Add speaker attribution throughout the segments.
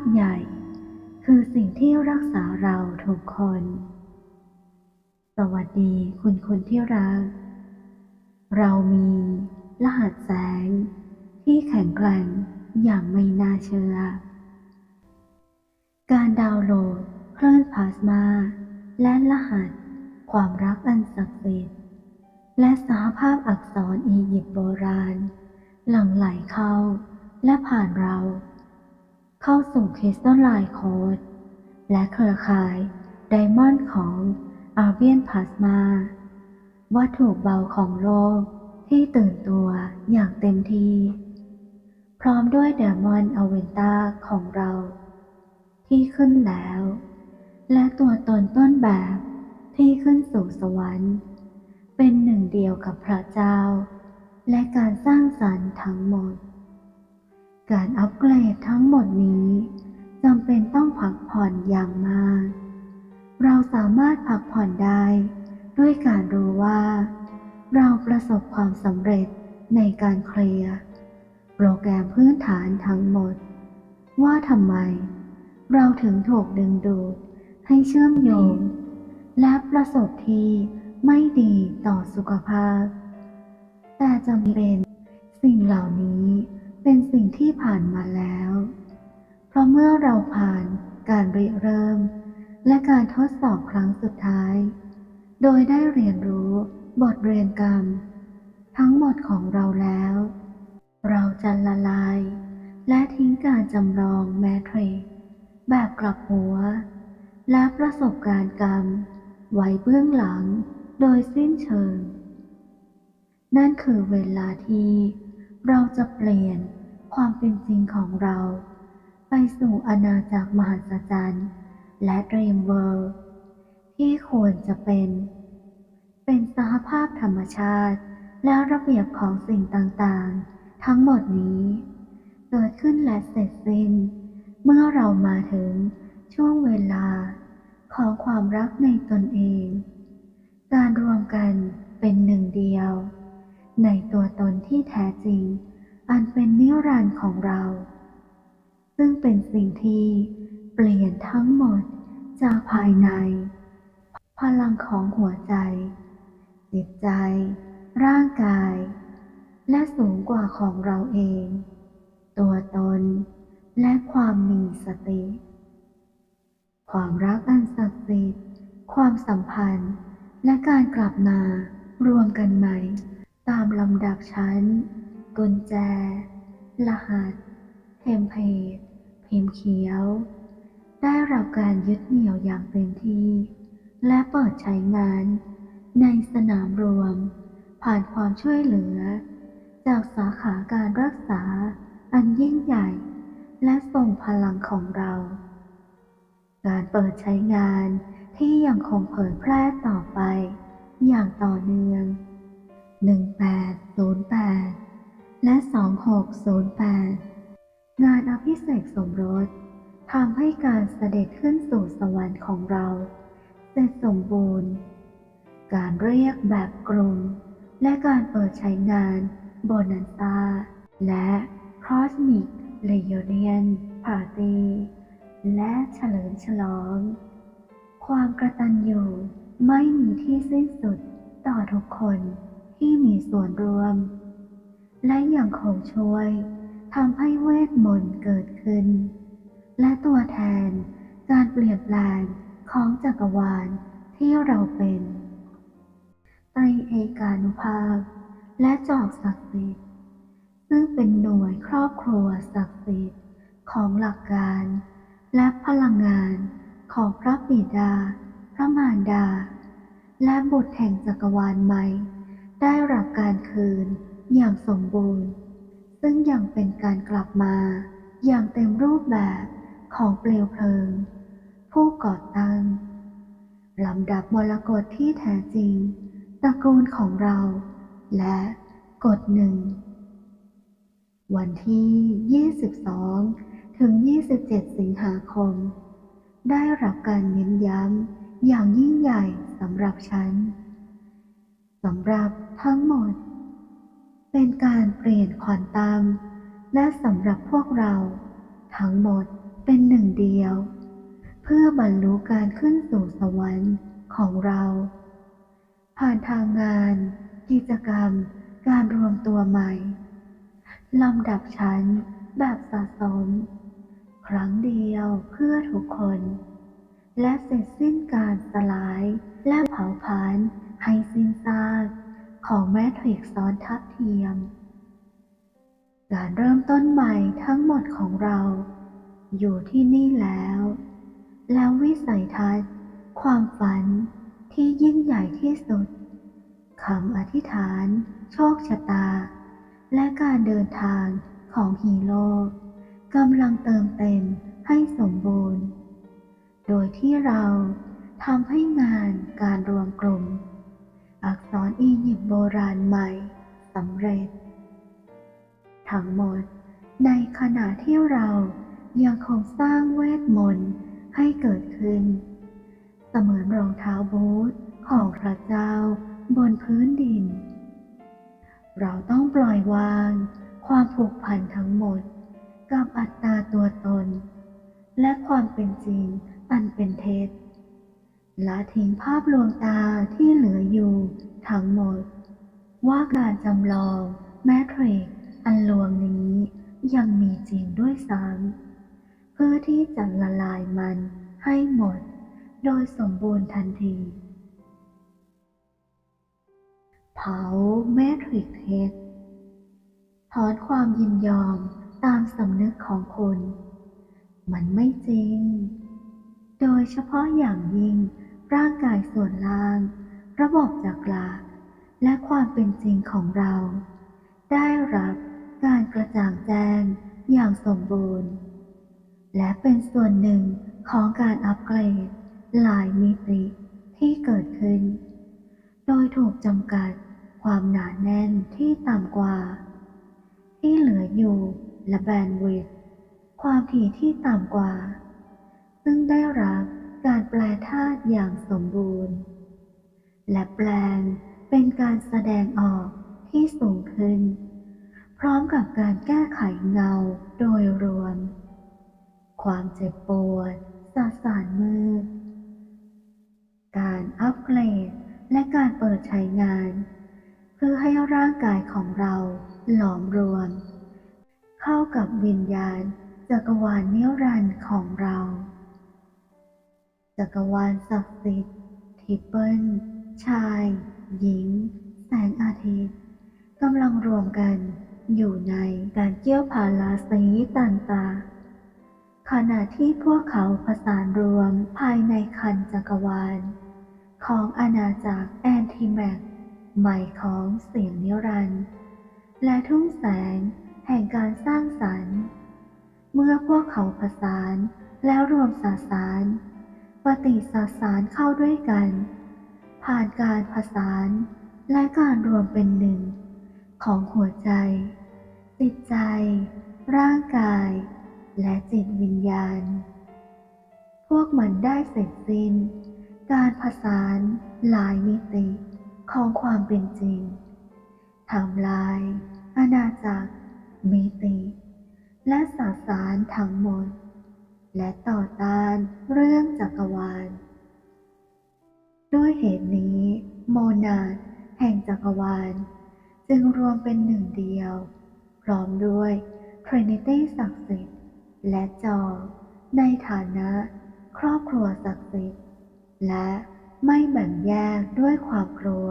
Speaker 1: พใหญ่ คือสิ่งที่รักษาเราทุกคน สวัสดีคุณคนที่รัก เรามีรหัสแสง ที่แข็งแกร่งอย่างไม่น่าเชื่อ การดาวน์โหลดคลื่นพลาสมา และรหัส ความรักอันศักดิ์สิทธิ์และสหภาพอักษรอียิปต์โบราณ หลั่งไหลเข้าและผ่านเรา เข้าสู่คริสตัลไลน์โค้ดและเครือข่ายไดมอนด์ของอาเบียนพลาสมาวัตถุเบาของโลกที่ตื่นตัวอย่างเต็มที่ พร้อมด้วยเดมอนอเวนตาของเรา ที่ขึ้นแล้ว และตัวตนต้นแบบที่ขึ้นสู่สวรรค์ เป็นหนึ่งเดียวกับพระเจ้า และการสร้างสรรค์ทั้งหมด การอัปเกรดทั้งหมดนี้จำเป็นต้องพักผ่อนอย่างมาก เราสามารถพักผ่อนได้ ด้วยการรู้ว่า เราประสบความสำเร็จในการเคลียร์โปรแกรมพื้นฐานทั้งหมด ว่าทำไม เราถึงถูกดึงดูดให้เชื่อมโยง และประสบที่ไม่ดีต่อสุขภาพ แต่จำเป็นสิ่งเหล่านี้ เป็นสิ่งที่ผ่านมาแล้ว เพราะเมื่อเราผ่านการริเริ่ม และการทดสอบครั้งสุดท้าย โดยได้เรียนรู้บทเรียนกรรม ทั้งหมดของเราแล้ว เราจะละลาย และทิ้งการจำลองแมทริกแบบกลับหัว และประสบการณ์กรรม ไว้เบื้องหลังโดยสิ้นเชิง นั่นคือเวลาที่ เราจะเปลี่ยนความเป็นจริงของเรา ไปสู่อาณาจักรมหัศจรรย์ และดรีมเวิลด์ที่ควรจะเป็น เป็นสหภาพธรรมชาติ และระเบียบของสิ่งต่างๆ ทั้งหมดนี้ เกิดขึ้นและเสร็จสิ้น เมื่อเรามาถึงช่วงเวลาของความรักในตนเอง การรวมกันเป็นหนึ่งเดียว ในตัวตนที่แท้จริง อันเป็นนิรันดร์ของเรา ซึ่งเป็นสิ่งที่เปลี่ยนทั้งหมดจากภายใน พลังของหัวใจ จิตใจ ร่างกาย และสูงกว่าของเราเอง ตัวตน และความมีสติ ความรักอันศักดิ์สิทธิ์ความสัมพันธ์ และการกลับมารวมกันใหม่ ตามลำดับชั้น กุญแจ รหัสเทมเพลตพิมพ์เขียว ได้รับการยึดเหนี่ยวอย่างเต็มที่ และเปิดใช้งาน ในสนามรวม ผ่านความช่วยเหลือ จากสาขาการรักษาอันยิ่งใหญ่ และทรงพลังของเรา การเปิดใช้งานที่ยังคงเผยแพร่ต่อไป อย่างต่อเนื่อง 1808 และ 2608 งานอภิเษกสมรสทำให้การเสด็จขึ้นสู่สวรรค์ของเรา เสร็จสมบูรณ์ การเรียกแบบกลุ่มและการเปิดใช้งานโบนันซาและ Cosmic Reunion Party และเฉลิมฉลอง ความกระตันอยู่ไม่มีที่สิ้นสุดต่อทุกคน ที่มีส่วนรวม และอยังคงช่วยทำให้เวทมนต์เกิดขึ้น และตัวแทนการเปลี่ยนแปลงของจักรวาลที่เราเป็นไตรเอกานุภาพ และจอกศักดิ์สิทธิ์ซึ่งเป็นหน่วยครอบครัวศักดิ์สิทธิ์ของหลักการ และพลังงานของพระบิดา พระมารดา และบุตรแห่งจักรวาลใหม่ ได้รับการคืนอย่างสมบูรณ์ ซึ่งยังเป็นการกลับมาอย่างเต็มรูปแบบของเปลวเพลิง ผู้ก่อตั้งลำดับมรกตที่แท้จริงตระกูลของเรา และกฎหนึ่ง วันที่ 22 ถึง 27 สิงหาคม ได้รับการเน้นย้ำอย่างยิ่งใหญ่สำหรับฉัน สำหรับทั้งหมด เป็นการเปลี่ยนควอนตัมและสำหรับพวกเรา ทั้งหมดเเป็นหนึ่งเดียว เพื่อบรรลุการขึ้นสู่สวรรค์ของเรา ผ่านทางงาน กิจกรรม การรวมตัวใหม่ลำดับชั้นแบบสะสม ครั้งเดียวเพื่อทุกคน และเสร็จสิ้นการสลายและเผาผลาญ ให้สิ้นซากของแมทริกซ์ซ้อนทับเทียม การเริ่มต้นใหม่ทั้งหมดของเรา อยู่ที่นี่แล้ว แล้ววิสัยทัศน์ ความฝันที่ยิ่งใหญ่ที่สุดคำอธิษฐาน โชคชะตา และการเดินทางของฮีโร่กำลังเติมเต็มให้สมบูรณ์ โดยที่เราทำให้งานการรวมกลุ่ม อักษรอียิปต์โบราณใหม่สำเร็จ ทั้งหมดในขณะที่เรายังคงสร้างเวทมนต์ให้เกิดขึ้น เสมือนรองเท้าบูทของพระเจ้าบนพื้นดิน เราต้องปล่อยวาง ความผูกพันทั้งหมด กับอัตตาตัวตน และความเป็นจริงอันเป็นเท็จ ละทิ้งภาพลวงตาที่เหลืออยู่ทั้งหมด ว่าการจำลองแมทริกซ์อันลวงนี้ยังมีจริงด้วยซ้ำเพื่อที่จะละลายมันให้หมด โดยสมบูรณ์ทันที เผาแมทริกซ์เทสถอนความยินยอมตามสำนึกของคุณมันไม่จริง โดยเฉพาะอย่างยิ่ง ร่างกายส่วนล่าง ระบบจักราและความเป็นจริงของเรา ได้รับการกระจ่างแจ้งอย่างสมบูรณ์ และเป็นส่วนหนึ่งของการอัปเกรดหลายมิติที่เกิดขึ้น โดยถูกจำกัดความหนาแน่นที่ต่ำกว่า ที่เหลืออยู่และแบนด์วิดท์ความถี่ที่ต่ำกว่า ซึ่งได้รับ การแปลธาตุอย่างสมบูรณ์ และแปลงเป็นการแสดงออกที่สูงขึ้น พร้อมกับการแก้ไขเงาโดยรวม ความเจ็บปวดสาสารมืด การอัปเกรดและการเปิดใช้งาน เพื่อให้ร่างกายของเราหลอมรวม เข้ากับวิญญาณจักรวาลนิรันดร์ของเรา จักรวาลศักดิ์สิทธิ์ทิปเปิลชาย หญิง แสงอาทิตย์กำลังรวมกันอยู่ในการเกี่ยวพาราสีต่างๆขณะที่พวกเขาผสานรวมภายในคันจักรวาล ของอาณาจักรแอนติแมกใหม่ของเสียงนิรันด์และทุ่งแสงแห่งการสร้างสรรค์ เมื่อพวกเขาผสานแล้วรวมสาสาร ปฏิสสารเข้าด้วยกัน ผ่านการผสานและการรวมเป็นหนึ่ง ของหัวใจ จิตใจ ร่างกาย และจิตวิญญาณ พวกมันได้เสร็จสิ้น การผสานหลายมิติของความเป็นจริงทำลายอาณาจักรมิติ และสสารทั้งหมด และต่อต้านเรื่องจักรวาล ด้วยเหตุนี้ โมนาดแห่งจักรวาล จึงรวมเป็นหนึ่งเดียว พร้อมด้วย Trinity ศักดิ์สิทธิ์และจอในฐานะ ครอบครัวศักดิ์สิทธิ์และไม่แบ่งแยกด้วยความกลัว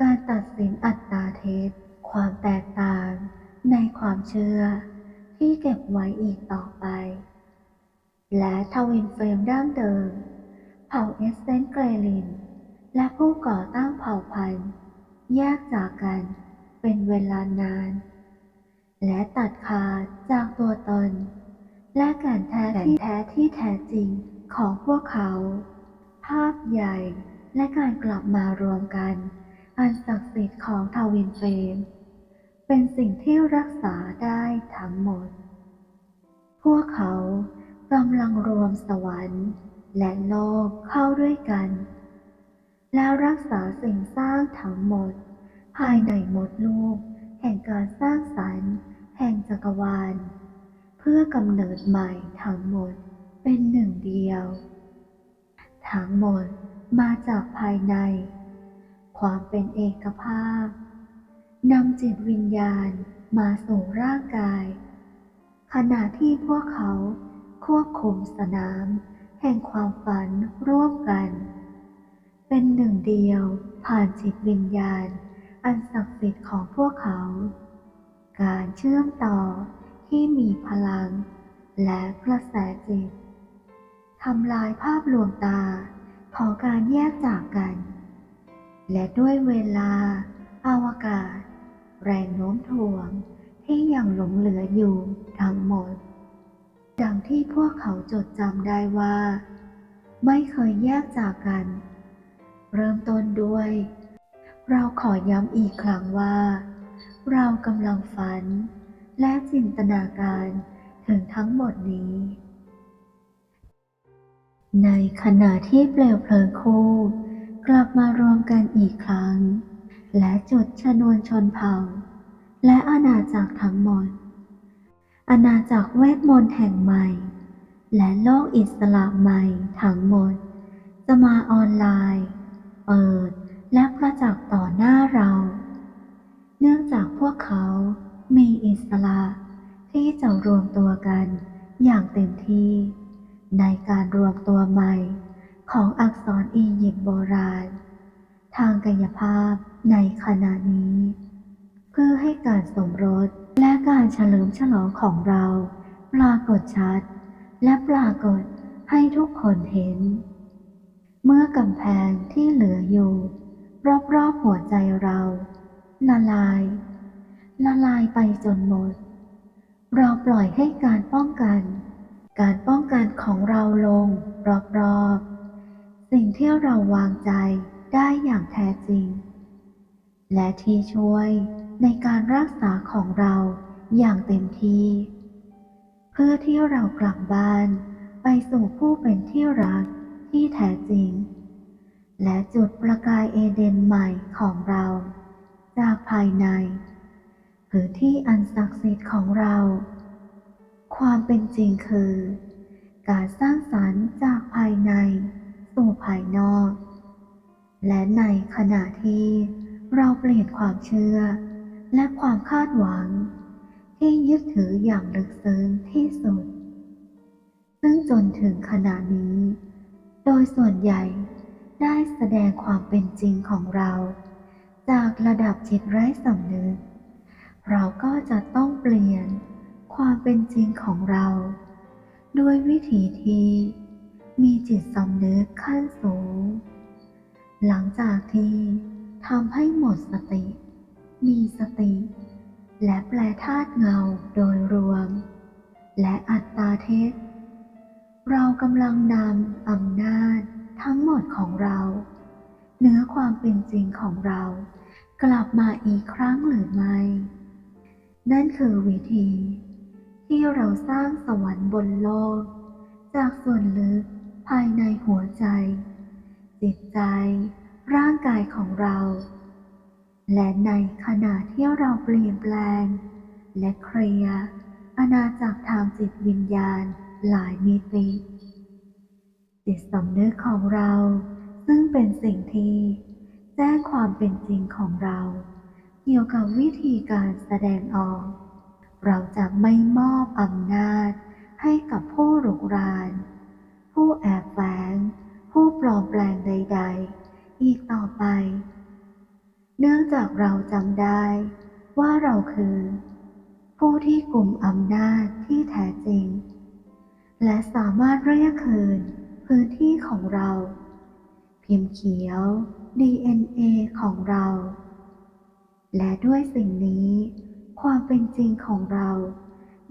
Speaker 1: การตัดสินอัตตาเทศความแตกต่างในความเชื่อที่เก็บไว้อีกต่อไป และทวินเฟรมดั้งเดิม เผ่าเอสเซนเกรลิน และผู้ก่อตั้งเผ่าพันธุ์แยกจากกันเป็นเวลานาน และตัดขาดจากตัวตน และก่นแท้ที่แท้ที่แท้จริงของพวกเขา ภาพใหญ่และการกลับมารวมกัน อันศักดิ์สิทธิ์ของทวินเฟรมเป็นสิ่งที่รักษาได้ทั้งหมด พวกเขา กำลังรวมสวรรค์ และโลกเข้าด้วยกัน แล้วรักษาสิ่งสร้างทั้งหมด ภายในหมดลูก แห่งการสร้างสรรค์ แห่งจักรวาล เพื่อกำเนิดใหม่ทั้งหมดเป็นหนึ่งเดียว ทั้งหมดมาจากภายใน ความเป็นเอกภาพนำจิตวิญญาณมาสู่ร่างกาย ขณะที่พวกเขา ควบคุมสนาม แห่งความฝันร่วมกัน เป็นหนึ่งเดียวผ่านจิตวิญญาณ อันศักดิ์สิทธิ์ของพวกเขา การเชื่อมต่อที่มีพลัง และกระแสจิตทำลายภาพลวงตาของการแยกจากกัน และด้วยเวลา อาวกาศ แรงโน้มถ่วงที่ยังหลงเหลืออยู่ทั้งหมด ดังที่พวกเขาจดจำได้ว่า ไม่เคยแยกจากกัน เริ่มต้นด้วย เราขอย้ำอีกครั้งว่า เรากำลังฝัน และจินตนาการถึงทั้งหมดนี้ ในขณะที่เปลวเพลิงคู่ กลับมารวมกันอีกครั้ง และจุดชนวนชนเผ่า และอาณาจักรทั้งหมด อาณาจักรเวทมนต์แห่งใหม่ และโลกอิสระใหม่ทั้งหมด จะมาออนไลน์ เปิด และประจักษ์ต่อหน้าเรา เนื่องจากพวกเขา มีอิสระที่จะรวมตัวกันอย่างเต็มที่ ในการรวมตัวใหม่ของอักษรอียิปต์โบราณ ทางกายภาพในขณะนี้ เพื่อให้การสมรส และการเฉลิมฉลองของเรา ปรากฏชัด และปรากฏให้ทุกคนเห็น เมื่อกำแพงที่เหลืออยู่ รอบๆหัวใจเรา ละลาย ละลายไปจนหมด เราปล่อยให้การป้องกัน การป้องกันของเราลงรอบๆ สิ่งที่เราวางใจได้อย่างแท้จริง และที่ช่วย ในการรักษาของเราอย่างเต็มที่ เพื่อที่เรากลับบ้านไปสู่ผู้เป็นที่รักที่แท้จริง และจุดประกายเอเดนใหม่ของเรา จากภายในพื้นที่อันศักดิ์สิทธิ์ของเรา ความเป็นจริงคือ การสร้างสรรค์จากภายในสู่ภายนอก และในขณะที่เราเปลี่ยนความเชื่อ และความคาดหวัง ที่ยึดถืออย่างลึกซึ้งที่สุด ซึ่งจนถึงขณะนี้ โดยส่วนใหญ่ได้แสดงความเป็นจริงของเรา จากระดับจิตไร้สำนึก เราก็จะต้องเปลี่ยนความเป็นจริงของเรา ด้วยวิธีที่มีจิตสำนึกขั้นสูง หลังจากที่ทำให้หมดสติ มีสติ และแปลธาตุเงาโดยรวม และอัตตาเทศ เรากำลังนำอำนาจทั้งหมดของเราเนื้อความเป็นจริงของเรา กลับมาอีกครั้งหรือไม่ นั่นคือวิธี ที่เราสร้างสวรรค์บนโลก จากส่วนลึกภายในหัวใจ จิตใจ ร่างกายของเรา และในขณะที่เราเปลี่ยนแปลง และเคลียร์อาณาจักรทางจิตวิญญาณหลายมิติจิตสำนึกของเราซึ่งเป็นสิ่งที่แจ้งความเป็นจริงของเรา เกี่ยวกับวิธีการแสดงออก เราจะไม่มอบอำนาจให้กับผู้รุกราน ผู้แอบแฝงผู้ปลอมแปลงใด ๆ อีกต่อไป เนื่องจากเราจำได้ว่าเราคือ ผู้ที่กลุ่มอำนาจที่แท้จริง และสามารถเรียกคืนพื้นที่ของเรา พิมพ์เขียว DNA ของเรา และด้วยสิ่งนี้ ความเป็นจริงของเรา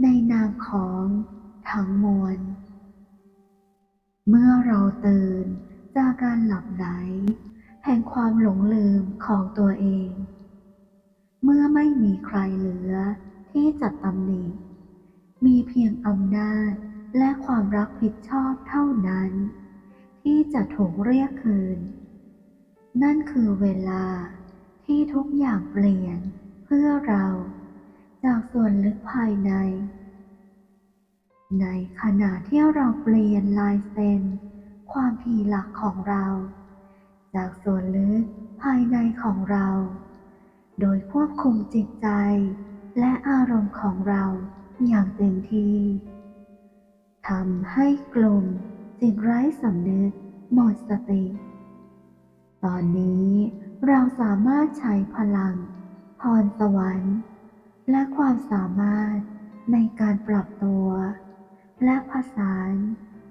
Speaker 1: ในนามของทั้งมวล เมื่อเราตื่นจากการหลับไหล แห่งความหลงลืมของตัวเอง เมื่อไม่มีใครเหลือที่จะตำหนิ มีเพียงอำนาจและความรับผิดชอบเท่านั้น ที่จะถูกเรียกคืน นั่นคือเวลาที่ทุกอย่างเปลี่ยนเพื่อเราจากส่วนลึกภายใน ในขณะที่เราเปลี่ยนลายเซ็นความพีหลักของเรา จากส่วนลึกภายในของเรา โดยควบคุมจิตใจ และอารมณ์ของเราอย่างเต็มที่ทำให้กลุ่มจิตไร้สำนึกหมดสติ ตอนนี้เราสามารถใช้พลังพรสวรรค์ และความสามารถในการปรับตัว และผสาน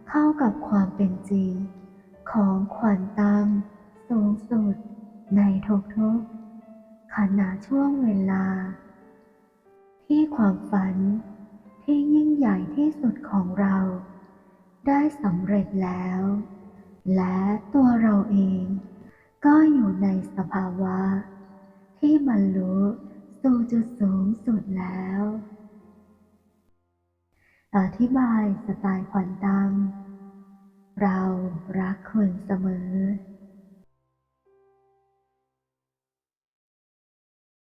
Speaker 1: เข้ากับความเป็นจริงของขวัญตาม สูงสุดในทุกๆขณะช่วงเวลา ที่ความฝันที่ยิ่งใหญ่ที่สุดของเรา ได้สำเร็จแล้ว และตัวเราเองก็อยู่ในสภาวะ ที่บรรลุสู่จุดสูงสุดแล้ว อธิบายสไตล์ควอนตัมเรารักคุณเสมอ